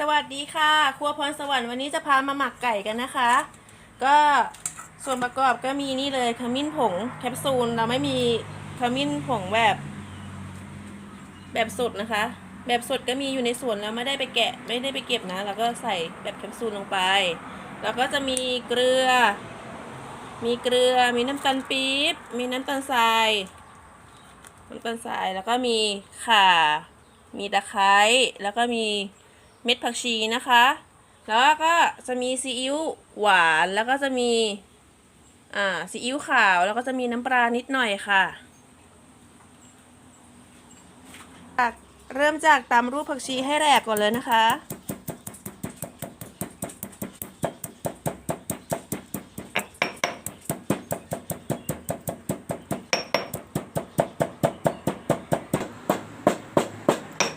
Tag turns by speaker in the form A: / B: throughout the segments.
A: สวัสดีค่ะ ครัวพรสวรรค์วันนี้จะพามาหมักไก่กันนะคะ ก็ส่วนประกอบก็มีนี่เลยขมิ้นผงแคปซูลเราไม่มีขมิ้นผงแบบ แบบสดนะคะ แบบสดก็มีอยู่ในสวนแล้วไม่ได้ไปแกะไม่ได้ไปเก็บนะเราก็ใส่แบบแคปซูลลงไป แล้วก็จะมีเกลือ มีเกลือ มีน้ำตาลปี๊บมีน้ำตาลทรายน้ำตาลทรายแล้วก็มีข่า มีตะไคร้แล้วก็มี เม็ดผักชีนะคะ แล้วก็จะมีซีอิ๊วหวานแล้วก็จะมีอ่าซีอิ๊วขาวแล้วก็จะมีน้ำปลานิดหน่อยค่ะเริ่มจากตำรูปผักชีให้แหลกก่อนเลยนะคะ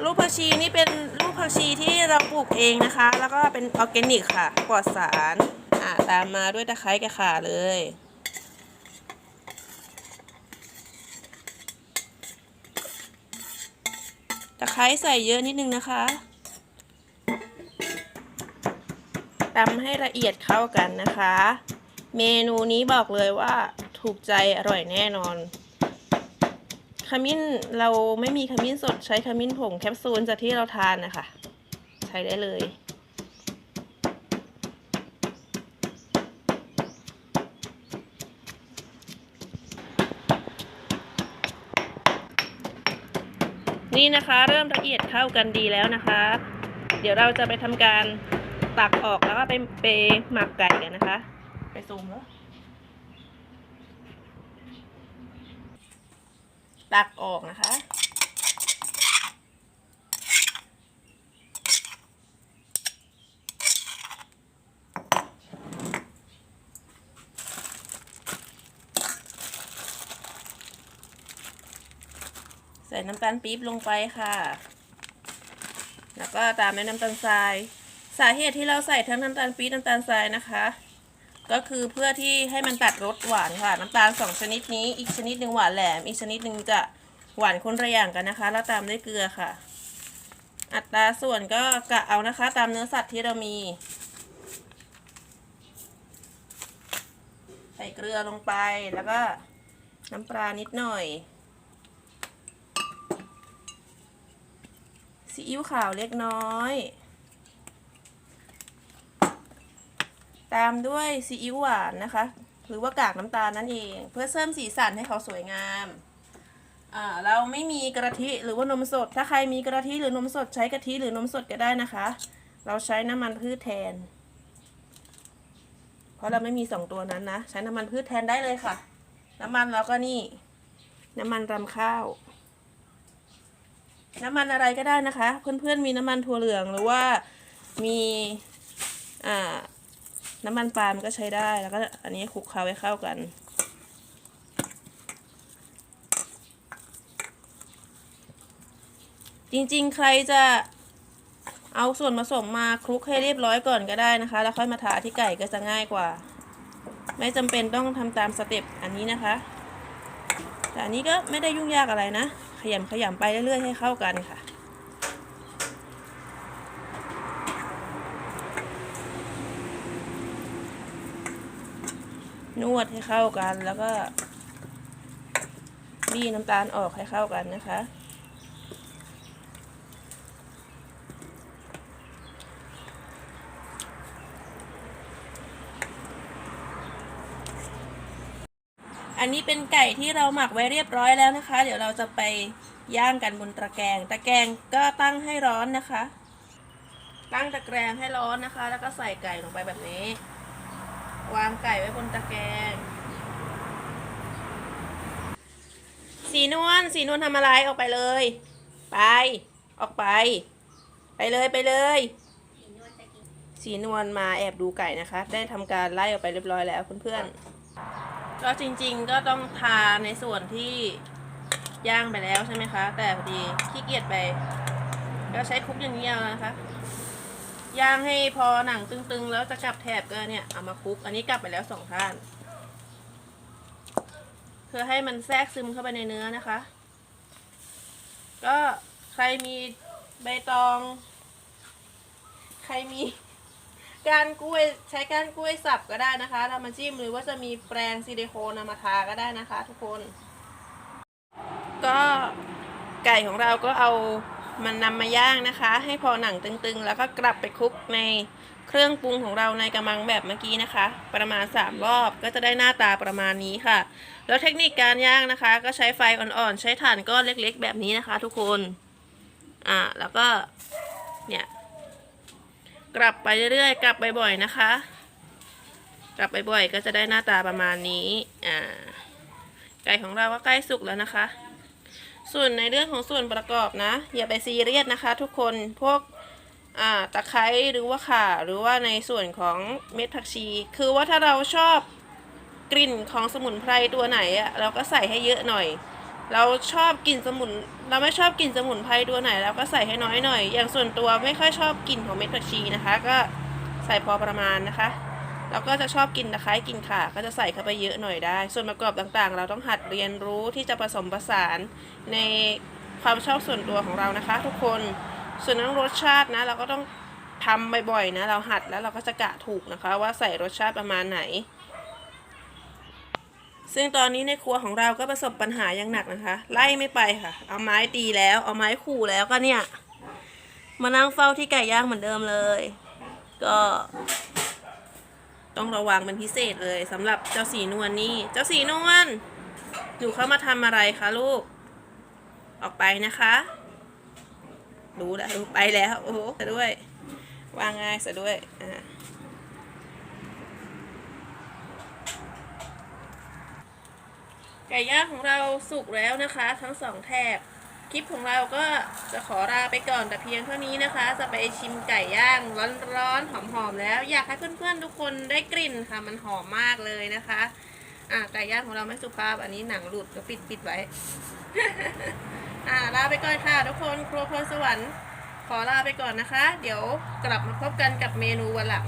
A: ลูกผักชีนี่เป็น ผักชีที่เราปลูกเองนะคะ แล้วก็เป็นออร์แกนิกค่ะ ปลอดสารอ่าตามมาด้วยตะไคร้กับข่าเลย ตะไคร้ใส่เยอะนิดนึงนะคะตำให้ละเอียดเข้ากันนะคะ เมนูนี้บอกเลยว่าถูกใจอร่อยแน่นอน ขมิ้นเราไม่มีขมิ้นสดใช้ขมิ้นผงแคปซูลจากที่เราทานนะคะ ใช้ได้เลยนี่นะคะเริ่มละเอียดเข้ากันดีแล้วนะคะ เดี๋ยวเราจะไปทำการตักออกแล้วก็ไปไปหมักไก่กันนะคะ ไปซูมแล้ว ตักออกนะคะ ใส่น้ำตาลปี๊บลงไปค่ะ แล้วก็ตามด้วยน้ำตาลทราย สาเหตุที่เราใส่ทั้งน้ำตาลปี๊บน้ำตาลทรายนะคะ ก็คือเพื่อที่ให้มันตัดรสหวานค่ะ น้ำตาลสองชนิดนี้ อีกชนิดหนึ่งหวานแหลม อีกชนิดหนึ่งจะหวานคนละอย่างกันนะคะ แล้วตามด้วยเกลือค่ะ อัตราส่วนก็กะเอานะคะ ตามเนื้อสัตว์ที่เรามี ใส่เกลือลงไปแล้วก็น้ำปลานิดหน่อยซีอิ๊วขาวเล็กน้อย ตามด้วยซีอิ๊วหวานนะคะ หรือว่ากากน้ำตาลนั่นเอง เพื่อเสริมสีสันให้เขาสวยงามอ่าเราไม่มีกะทิหรือว่านมสด ถ้าใครมีกะทิหรือนมสดใช้กะทิหรือนมสดก็ได้นะคะ เราใช้น้ำมันพืชแทน เพราะเราไม่มีสองตัวนั้นนะ ใช้น้ำมันพืชแทนได้เลยค่ะ น้ำมันเราก็นี่ น้ำมันรำข้าว น้ำมันอะไรก็ได้นะคะ เพื่อนๆมีน้ำมันถั่วเหลืองหรือว่ามีอ่า น้ำมันปาล์มก็ใช้ได้แล้วก็อันนี้คลุกเคล้าให้เข้ากัน จริงๆ ใครจะเอาส่วนผสมมาคลุกให้เรียบร้อยก่อนก็ได้นะคะ แล้วค่อยมาทาที่ไก่ก็จะง่ายกว่า ไม่จำเป็นต้องทำตามสเต็ปอันนี้นะคะ แต่อันนี้ก็ไม่ได้ยุ่งยากอะไรนะ ขยำขยำไปเรื่อยๆให้เข้ากันค่ะ นวดให้เข้ากันแล้วก็บี้น้ำตาลออกให้เข้ากันนะคะ อันนี้เป็นไก่ที่เราหมักไว้เรียบร้อยแล้วนะคะ เดี๋ยวเราจะไปย่างกันบนตะแกรงตะแกรงก็ตั้งให้ร้อนนะคะ ตั้งตะแกรงให้ร้อนนะคะ แล้วก็ใส่ไก่ลงไปแบบนี้ วางไก่ไว้บนตะแกรงสีนวลสีนวลทำอะไรออกไปเลย ไป ออกไป ไปเลยไปเลย สีนวลมาแอบดูไก่นะคะ ได้ทำการไล่ออกไปเรียบร้อยแล้วเพื่อนๆก็จริงๆก็ต้องทาในส่วนที่ย่างไปแล้วใช่ไหมคะ แต่พอดีขี้เกียจไป ก็ใช้คลุกอย่างนี้เอานะคะ ย่างให้พอหนังตึงๆ แล้วจะกลับแถบก็เนี่ยเอามาคลุก อันนี้กลับไปแล้วสองท่านเพื่อให้มันแทรกซึมเข้าไปในเนื้อนะคะ ก็ใครมีใบตอง ใครมีการกล้วยใช้การกล้วยสับก็ได้นะคะทำมาจิ้มหรือว่าจะมีแปรงซิลิโคนนำมาทาก็ได้นะคะ ทุกคน ก็ไก่ของเราก็เอา มันนำมาย่างนะคะ ให้พอหนังตึงๆ แล้วก็กลับไปคลุกในเครื่องปรุงของเราในกระมังแบบเมื่อกี้นะคะ ประมาณ 3 รอบก็จะได้หน้าตาประมาณนี้ค่ะ แล้วเทคนิคการย่างนะคะ ก็ใช้ไฟอ่อนๆ ใช้ถ่านก้อนเล็กๆ แบบนี้นะคะ ทุกคนอ่าแล้วก็เนี่ยกลับไปเรื่อยๆ กลับบ่อยๆนะคะ กลับบ่อยๆก็จะได้หน้าตาประมาณนี้อ่าไก่ของเราก็ใกล้สุกแล้วนะคะ ส่วนในเรื่องของส่วนประกอบนะ อย่าไปซีเรียสนะคะ ทุกคนพวกตะไคร้หรือว่าข่าหรือว่าในส่วนของเม็ดผักชี คือว่าถ้าเราชอบกลิ่นของสมุนไพรตัวไหนอะเราก็ใส่ให้เยอะหน่อย เราชอบกลิ่นสมุน เราไม่ชอบกลิ่นสมุนไพรตัวไหนเราก็ใส่ให้น้อยหน่อย อย่างส่วนตัวไม่ค่อยชอบกลิ่นของเม็ดผักชีนะคะ ก็ใส่พอประมาณนะคะ แล้วก็จะชอบกินตะไคร้กินข่าก็จะใส่เข้าไปเยอะหน่อยได้ ส่วนประกอบต่างๆ เราต้องหัดเรียนรู้ที่จะผสมผสานในความชอบส่วนตัวของเรานะคะ ทุกคนส่วนเรื่องรสชาตินะเราก็ต้องทำบ่อยๆนะ เราหัดแล้วเราก็จะกะถูกนะคะ ว่าใส่รสชาติประมาณไหน ซึ่งตอนนี้ในครัวของเราก็ประสบปัญหาอย่างหนักนะคะ ไล่ไม่ไปค่ะ เอาไม้ตีแล้ว เอาไม้ขู่แล้วก็เนี่ย มานั่งเฝ้าที่ไก่ย่างเหมือนเดิมเลย ก็ ต้องระวังเป็นพิเศษเลยสำหรับเจ้าสีนวลนี่ เจ้าสีนวลหนูเข้ามาทำอะไรคะลูก ออกไปนะคะ รู้แล้วรู้ไปแล้ว โอ้โหซะด้วย วางง่ายซะด้วย อ่าไก่ย่างของเราสุกแล้วนะคะ ทั้งสองแถบ คลิปของเราก็จะขอลาไปก่อนแต่เพียงเท่านี้นะคะ จะไปชิมไก่ย่างร้อนๆหอมๆแล้ว อยากให้เพื่อนๆทุกคนได้กลิ่นค่ะ มันหอมมากเลยนะคะอะไก่ย่างของเราไม่สุภาพอันนี้หนังหลุดก็ปิดปิดไว้ อ่าลาไปก่อนค่ะ ทุกคนครัวพรสวรรค์ขอลาไปก่อนนะคะ เดี๋ยวกลับมาพบกันกับเมนูวันหลัง